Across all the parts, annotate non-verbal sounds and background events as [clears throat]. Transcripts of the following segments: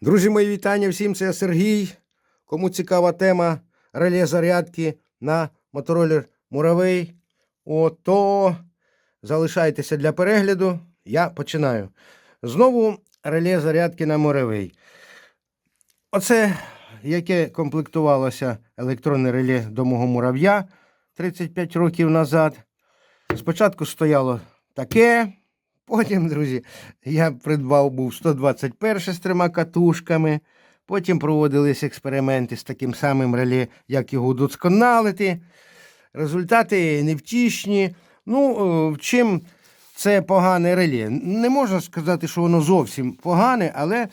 Друзі, мої вітання всім. Це Сергій. Кому цікава тема реле зарядки на моторолер Муравей, от, то залишайтеся для перегляду. Я починаю. Знову реле зарядки на Муравей. Оце яке комплектувалося електронне реле до мого мурав'я 35 років назад. Спочатку стояло таке. Потім, друзі, я придбав був 121 з трьома катушками. Потім проводились експерименти з таким самим реле, як його удосконалити. Результати невтішні. Ну, е, чим це погане реле? Не можна сказати, що воно зовсім погане, але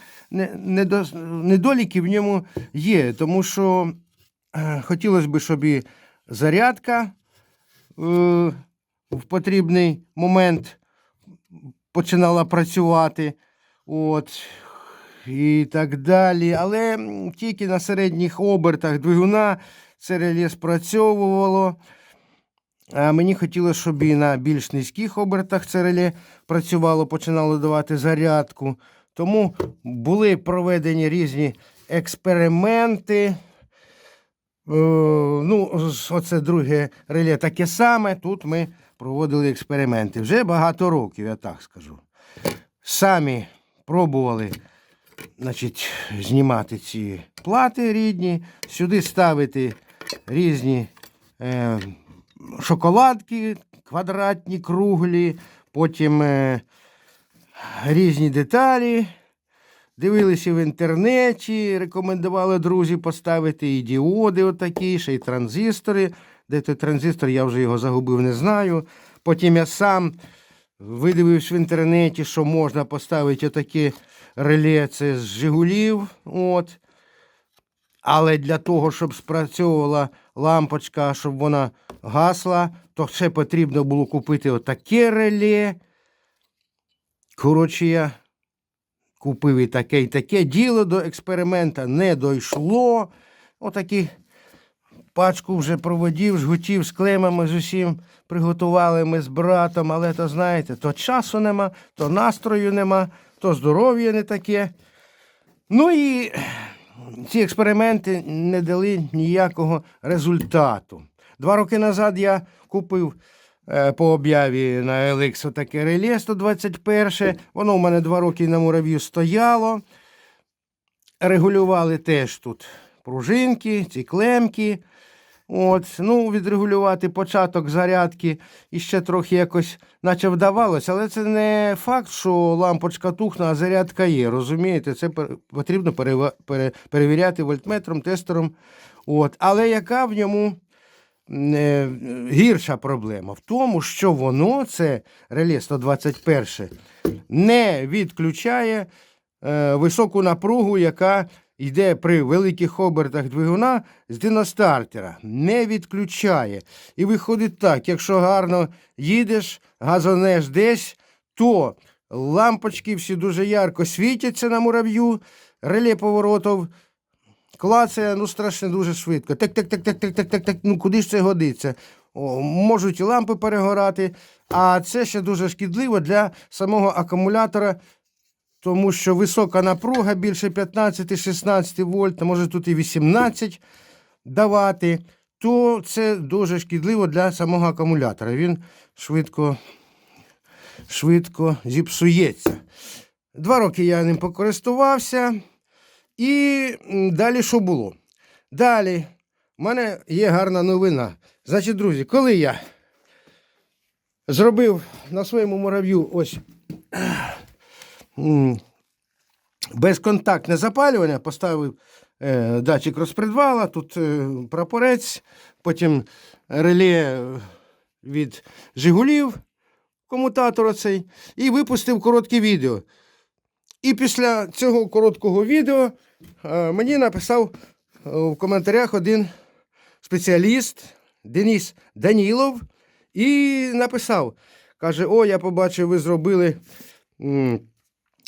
недоліки в ньому є. Тому що е, хотілося б, щоб і зарядка е, в потрібний момент починала працювати. От. І так далі. Але тільки на середніх обертах двигуна це реле спрацьовувало. А мені хотілося, щоб і на більш низьких обертах це реле працювало, починало давати зарядку. Тому були проведені різні експерименти. Е, ну, оце друге реле таке саме. Тут ми проводили експерименти. Вже багато років, я так скажу. Самі пробували значить, знімати ці плати рідні, сюди ставити різні е, шоколадки, квадратні, круглі, потім е, різні деталі. Дивилися в інтернеті, рекомендували друзі поставити і діоди отакі, ще й транзистори. Де той транзистор, я вже його загубив, не знаю. Потім я сам видивився в інтернеті, що можна поставити отакі реле це з Жигулів. От. Але для того, щоб спрацьовувала лампочка, щоб вона гасла, то ще потрібно було купити отаке реле. Коротше, я купив і таке, і таке. Діло до експеримента не дійшло. Отакі пачку вже проводів, жгутів з клемами з усім приготували ми з братом, але то знаєте, то часу нема, то настрою нема, то здоров'я не таке. Ну і ці експерименти не дали ніякого результату. Два роки назад я купив по об'яві на Еликсо таке реле 121. Воно у мене два роки на мурав'ю стояло. Регулювали теж тут пружинки, ці клемки. От, ну, відрегулювати початок зарядки і ще трохи якось наче вдавалося, але це не факт, що лампочка тухне, а зарядка є. Розумієте, це потрібно перевіряти вольтметром, тестером. От. Але яка в ньому е, гірша проблема? В тому, що воно, це реле 121, не відключає е, високу напругу, яка йде при великих обертах двигуна з диностартера. Не відключає. І виходить так, якщо гарно їдеш, газонеш десь, то лампочки всі дуже ярко світяться на мурав'ю, реле поворотів клацає, ну страшно дуже швидко. Так, так, так, так, так, так, так, так. Ну куди ж це годиться? О, можуть і лампи перегорати, а це ще дуже шкідливо для самого акумулятора, тому що висока напруга більше 15-16 вольт, а може тут і 18 давати, то це дуже шкідливо для самого акумулятора. Він швидко, швидко зіпсується. Два роки я ним покористувався. І далі що було? Далі в мене є гарна новина. Значить, друзі, коли я зробив на своєму мурав'ю ось [clears throat] безконтактне запалювання, поставив е, датчик розпредвала, тут е, прапорець, потім реле від Жигулів, комутатор оцей, і випустив коротке відео. І після цього короткого відео е, мені написав е, в коментарях один спеціаліст Деніс Данілов і написав: каже: О, я побачив, ви зробили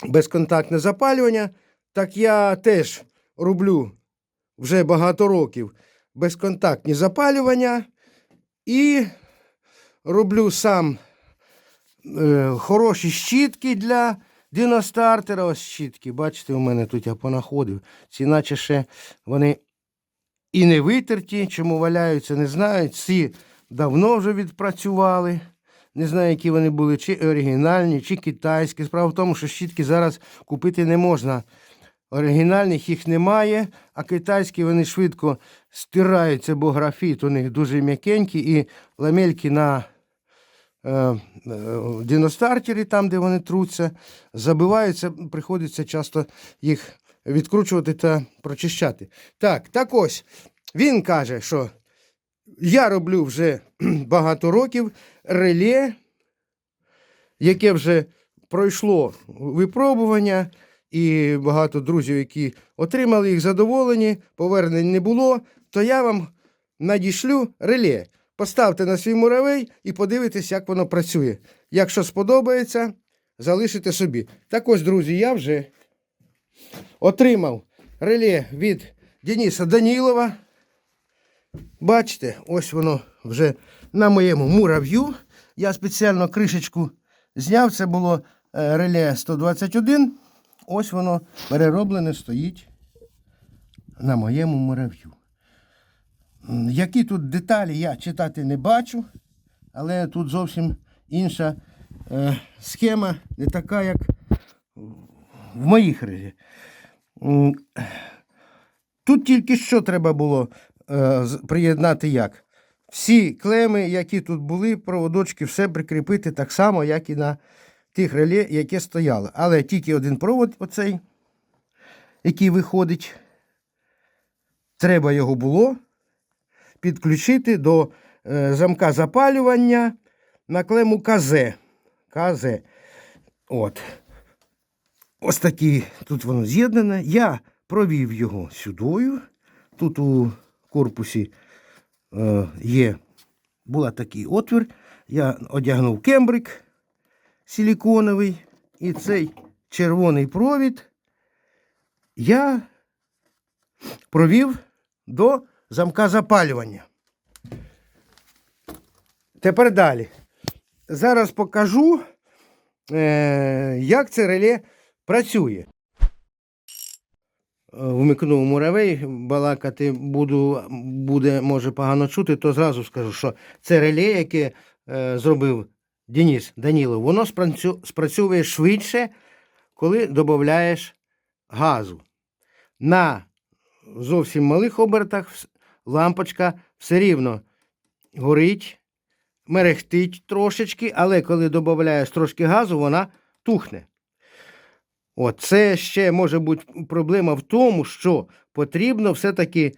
безконтактне запалювання. Так я теж роблю вже багато років безконтактні запалювання і роблю сам е, хороші щітки для диностартера ось щітки. Бачите, у мене тут я понаходив. Ці наче ще вони і не витерті, чому валяються, не знаю. Ці давно вже відпрацювали. Не знаю, які вони були, чи оригінальні, чи китайські. Справа в тому, що щітки зараз купити не можна. Оригінальних їх немає, а китайські вони швидко стираються, бо графіт у них дуже м'якенький, і ламельки на е, е, там, де вони труться, забиваються, приходиться часто їх відкручувати та прочищати. Так, так ось, він каже, що я роблю вже [clears throat] багато років реле, яке вже пройшло випробування, і багато друзів, які отримали їх задоволені, повернень не було, то я вам надішлю реле. Поставте на свій муравей і подивитесь, як воно працює. Якщо сподобається, залишите собі. Так ось, друзі, я вже отримав реле від Дениса Данілова. Бачите, ось воно вже на моєму мурав'ю. Я спеціально кришечку зняв. Це було е, реле 121. Ось воно перероблене стоїть на моєму мурав'ю. Які тут деталі я читати не бачу, але тут зовсім інша е, схема, не така, як в моїх. М, Тут тільки що треба було е, приєднати як. Всі клеми, які тут були, проводочки, все прикріпити так само, як і на тих реле, яке стояло. Але тільки один провод, оцей, який виходить, треба його було підключити до е, замка запалювання на клему КЗ. КЗ. От. Ось такі тут воно з'єднане. Я провів його сюдою. Тут у корпусі е, є була такий отвір. Я одягнув кембрик силіконовий і цей червоний провід я провів до замка запалювання. Тепер далі. Зараз покажу, е, як це реле працює. Вмикнув муравей, балакати буду, буде, може, погано чути, то зразу скажу, що це реле, яке е, зробив Деніс Данілов, воно спрацьовує швидше, коли додаєш газу. На зовсім малих обертах лампочка все рівно горить, мерехтить трошечки, але коли додаєш трошки газу, вона тухне. От, це ще може бути проблема в тому, що потрібно все-таки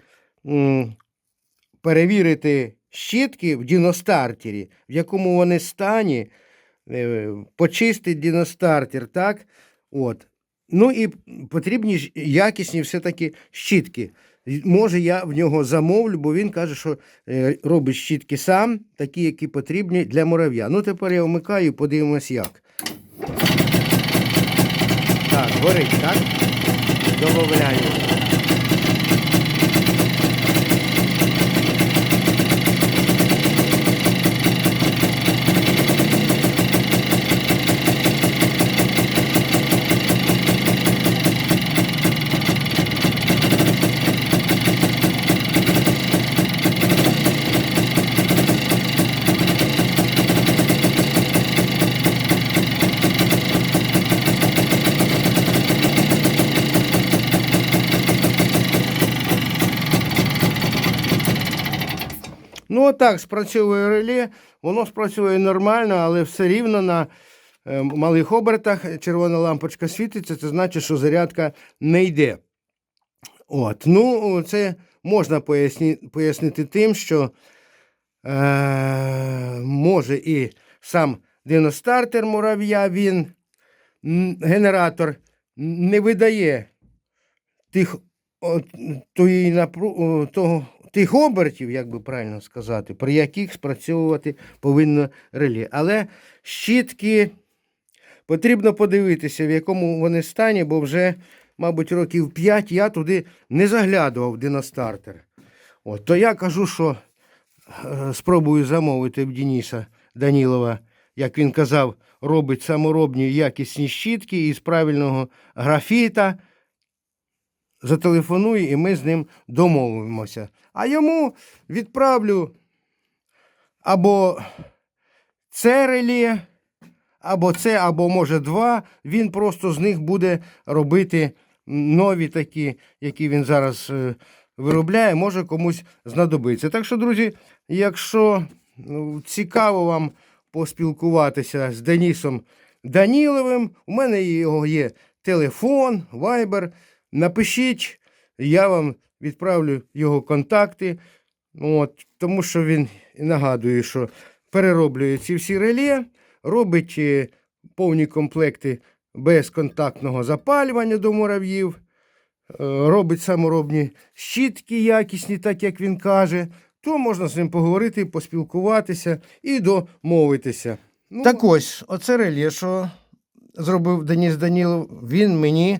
перевірити щітки в діностартері, в якому вони стані, е, почистити діностартер, так? От. Ну і потрібні ж якісні все-таки щітки. Може, я в нього замовлю, бо він каже, що е, робить щітки сам, такі, які потрібні для мурав'я. Ну, тепер я вмикаю, подивимось як. Так, горить, так? Добавляю. Ну, отак спрацьовує реле, воно спрацьовує нормально, але все рівно на е, малих обертах червона лампочка світиться, це значить, що зарядка не йде. От, ну, це можна поясні, пояснити тим, що е, може і сам диностартер мурав'я, він генератор не видає тих, тої напру, того, тих обертів, як би правильно сказати, при яких спрацьовувати повинно реле. Але щітки потрібно подивитися, в якому вони стані, бо вже, мабуть, років 5 я туди не заглядував диностартер. От, то я кажу, що е, спробую замовити в Дениса Данілова як він казав, робить саморобні якісні щітки із правильного графіта. Зателефоную, і ми з ним домовимося. А йому відправлю або це реле, або це, або може два. Він просто з них буде робити нові такі, які він зараз е, виробляє, може комусь знадобиться. Так що, друзі, якщо ну, цікаво вам поспілкуватися з Денісом Даніловим, у мене його є телефон, вайбер. Напишіть, я вам відправлю його контакти. От, тому що він нагадує, що перероблює ці всі реле, робить е, повні комплекти безконтактного запалювання до мурав'їв, е, робить саморобні щітки якісні, так як він каже, то можна з ним поговорити, поспілкуватися і домовитися. Ну, так ось, оце реле, що зробив Деніс Данілов, він мені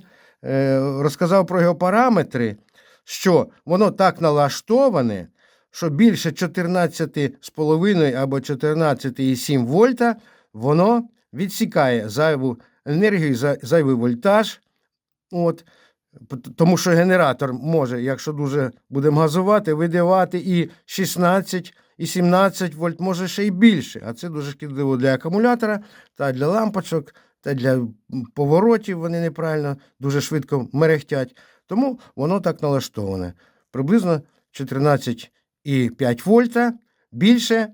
розказав про його параметри, що воно так налаштоване, що більше 14,5 або 14,7 вольта воно відсікає зайву енергію, зайвий вольтаж. От. Тому що генератор може, якщо дуже будемо газувати, видавати і 16, і 17 вольт, може ще й більше. А це дуже шкідливо для акумулятора та для лампочок, та для поворотів вони неправильно, дуже швидко мерехтять. Тому воно так налаштоване. Приблизно 14,5 вольта. Більше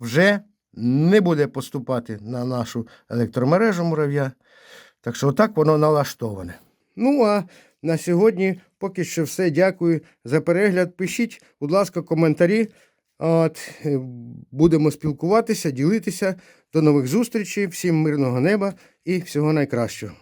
вже не буде поступати на нашу електромережу мурав'я. Так що отак воно налаштоване. Ну а на сьогодні поки що все. Дякую за перегляд. Пишіть, будь ласка, коментарі. От, е, будемо спілкуватися, ділитися. До нових зустрічей. Всім мирного неба і всього найкращого.